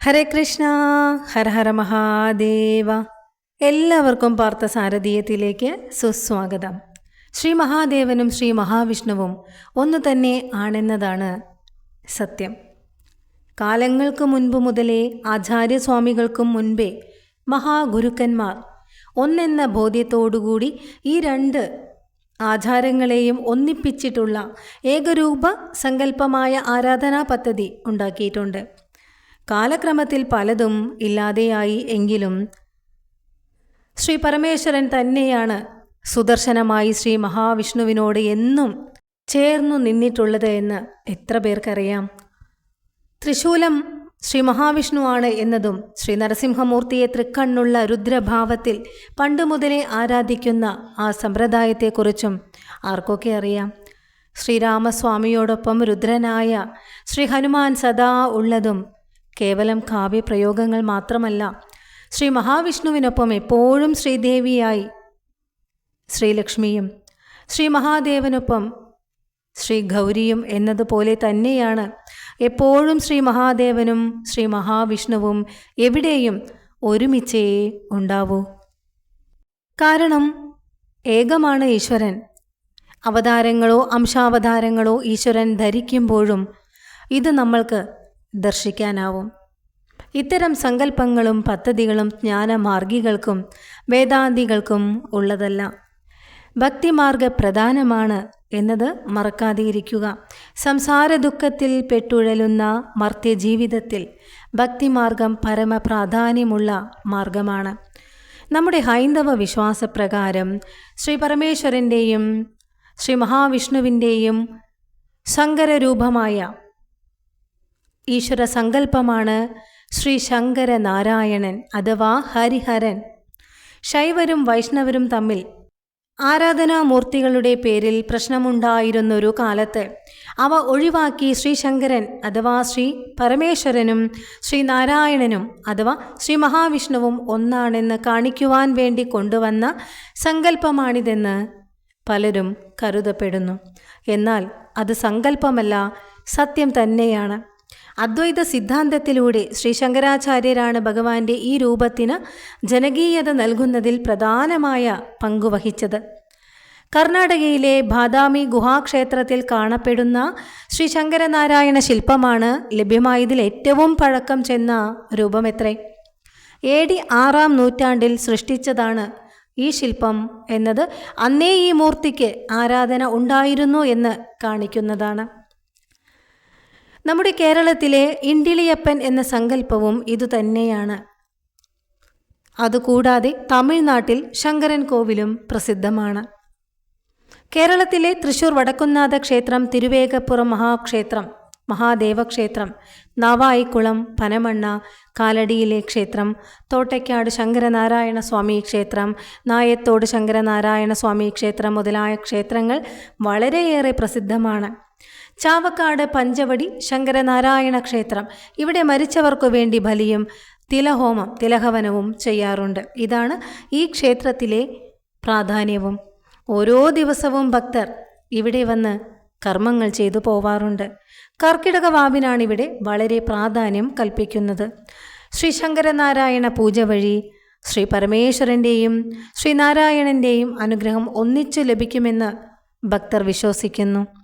ഹരേ കൃഷ്ണ ഹര ഹര മഹാദേവ. എല്ലാവർക്കും പാർത്ഥസാരഥീയത്തിലേക്ക് സുസ്വാഗതം. ശ്രീ മഹാദേവനും ശ്രീ മഹാവിഷ്ണുവും ഒന്നു തന്നെ ആണെന്നതാണ് സത്യം. കാലങ്ങൾക്ക് മുൻപ് മുതലേ ആചാര്യസ്വാമികൾക്കും മുൻപേ മഹാഗുരുക്കന്മാർ ഒന്നെന്ന ബോധ്യത്തോടുകൂടി ഈ രണ്ട് ആചാരങ്ങളെയും ഒന്നിപ്പിച്ചിട്ടുള്ള ഏകരൂപ സങ്കല്പമായ ആരാധനാ പദ്ധതി ഉണ്ടാക്കിയിട്ടുണ്ട്. കാലക്രമത്തിൽ പലതും ഇല്ലാതെയായി എങ്കിലും ശ്രീ പരമേശ്വരൻ തന്നെയാണ് സുദർശനമായി ശ്രീ മഹാവിഷ്ണുവിനോട് എന്നും ചേർന്നു നിന്നിട്ടുള്ളത് എന്ന് എത്ര പേർക്കറിയാം. തൃശൂലം ശ്രീ മഹാവിഷ്ണുവാണ് എന്നതും ശ്രീ നരസിംഹമൂർത്തിയെ തൃക്കണ്ണുള്ള രുദ്രഭാവത്തിൽ പണ്ട് മുതലേ ആരാധിക്കുന്ന ആ സമ്പ്രദായത്തെക്കുറിച്ചും ആർക്കൊക്കെ അറിയാം. ശ്രീരാമസ്വാമിയോടൊപ്പം രുദ്രനായ ശ്രീ ഹനുമാൻ സദാ ഉള്ളതും കേവലം കാവ്യപ്രയോഗങ്ങൾ മാത്രമല്ല ശ്രീ മഹാവിഷ്ണുവിനൊപ്പം എപ്പോഴും ശ്രീദേവിയായി ശ്രീലക്ഷ്മിയും ശ്രീ മഹാദേവനൊപ്പം ശ്രീ ഗൗരിയും എന്നതുപോലെ തന്നെയാണ് എപ്പോഴും ശ്രീ മഹാദേവനും ശ്രീ മഹാവിഷ്ണുവും എവിടെയും ഒരുമിച്ചേ ഉണ്ടാവൂ. കാരണം ഏകമാണ് ഈശ്വരൻ. അവതാരങ്ങളോ അംശാവതാരങ്ങളോ ഈശ്വരൻ ധരിക്കുമ്പോഴും ഇത് നമ്മൾക്ക് ദർശിക്കാനാവും. ഇത്തരം സങ്കല്പങ്ങളും പദ്ധതികളും ജ്ഞാനമാർഗികൾക്കും വേദാന്തികൾക്കും ഉള്ളതല്ല. ഭക്തിമാർഗ പ്രധാനമാണ് എന്നത് മറക്കാതെയിരിക്കുക. സംസാര ദുഃഖത്തിൽ പെട്ടുഴലുന്ന മർത്യജീവിതത്തിൽ ഭക്തിമാർഗം പരമപ്രാധാന്യമുള്ള മാർഗമാണ്. നമ്മുടെ ഹൈന്ദവ വിശ്വാസപ്രകാരം ശ്രീ പരമേശ്വരന്റെയും ശ്രീ മഹാവിഷ്ണുവിന്റെയും സങ്കരരൂപമായ ഈശ്വര സങ്കല്പമാണ് ശ്രീ ശങ്കര നാരായണൻ അഥവാ ഹരിഹരൻ. ശൈവരും വൈഷ്ണവരും തമ്മിൽ ആരാധനാമൂർത്തികളുടെ പേരിൽ പ്രശ്നമുണ്ടായിരുന്നൊരു കാലത്ത് അവ ഒഴിവാക്കി ശ്രീശങ്കരൻ അഥവാ ശ്രീ പരമേശ്വരനും ശ്രീ നാരായണനും അഥവാ ശ്രീ മഹാവിഷ്ണുവും ഒന്നാണെന്ന് കാണിക്കുവാൻ വേണ്ടി കൊണ്ടുവന്ന സങ്കല്പമാണിതെന്ന് പലരും കരുതപ്പെടുന്നു. എന്നാൽ അത് സങ്കല്പമല്ല സത്യം തന്നെയാണ്. അദ്വൈത സിദ്ധാന്തത്തിലൂടെ ശ്രീ ശങ്കരാചാര്യരാണ് ഭഗവാന്റെ ഈ രൂപത്തിന് ജനകീയത നൽകുന്നതിൽ പ്രധാനമായ പങ്കുവഹിച്ചത് കർണാടകയിലെ ബാദാമി ഗുഹാക്ഷേത്രത്തിൽ കാണപ്പെടുന്ന ശ്രീ ശങ്കരനാരായണ ശില്പമാണ് ലഭ്യമായതിൽ ഏറ്റവും പഴക്കം ചെന്ന രൂപമെത്രേ. എ ഡി ആറാം നൂറ്റാണ്ടിൽ സൃഷ്ടിച്ചതാണ് ഈ ശില്പം എന്നത്. അന്നേ ഈ മൂർത്തിക്ക് ആരാധന ഉണ്ടായിരുന്നു എന്ന് കാണിക്കുന്നതാണ്. നമ്മുടെ കേരളത്തിലെ ഇണ്ടിളിയപ്പൻ എന്ന സങ്കല്പവും ഇതുതന്നെയാണ് അതുകൂടാതെ തമിഴ്നാട്ടിൽ ശങ്കരൻ കോവിലും പ്രസിദ്ധമാണ്. കേരളത്തിലെ തൃശൂർ വടക്കുന്നാഥ ക്ഷേത്രം തിരുവേഗപ്പുറം മഹാക്ഷേത്രം മഹാദേവക്ഷേത്രം നാവായിക്കുളം പനമണ്ണ കാലടിയിലെ ക്ഷേത്രം തോട്ടയ്ക്കാട് ശങ്കരനാരായണ സ്വാമി ക്ഷേത്രം നായത്തോട് ശങ്കരനാരായണ സ്വാമി ക്ഷേത്രം മുതലായ ക്ഷേത്രങ്ങൾ വളരെയേറെ പ്രസിദ്ധമാണ്. ചാവക്കാട് പഞ്ചവടി ശങ്കരനാരായണ ക്ഷേത്രം. ഇവിടെ മരിച്ചവർക്കു വേണ്ടി ബലിയും തിലഹോമം തിലഹവനവും ചെയ്യാറുണ്ട്. ഇതാണ് ഈ ക്ഷേത്രത്തിലെ പ്രാധാന്യവും. ഓരോ ദിവസവും ഭക്തർ ഇവിടെ വന്ന് കർമ്മങ്ങൾ ചെയ്തു പോവാറുണ്ട്. കർക്കിടക വാവിനാണിവിടെ വളരെ പ്രാധാന്യം കൽപ്പിക്കുന്നത്. ശ്രീ ശങ്കരനാരായണ പൂജ വഴി ശ്രീ പരമേശ്വരന്റെയും ശ്രീനാരായണന്റെയും അനുഗ്രഹം ഒന്നിച്ചു ലഭിക്കുമെന്ന് ഭക്തർ വിശ്വസിക്കുന്നു.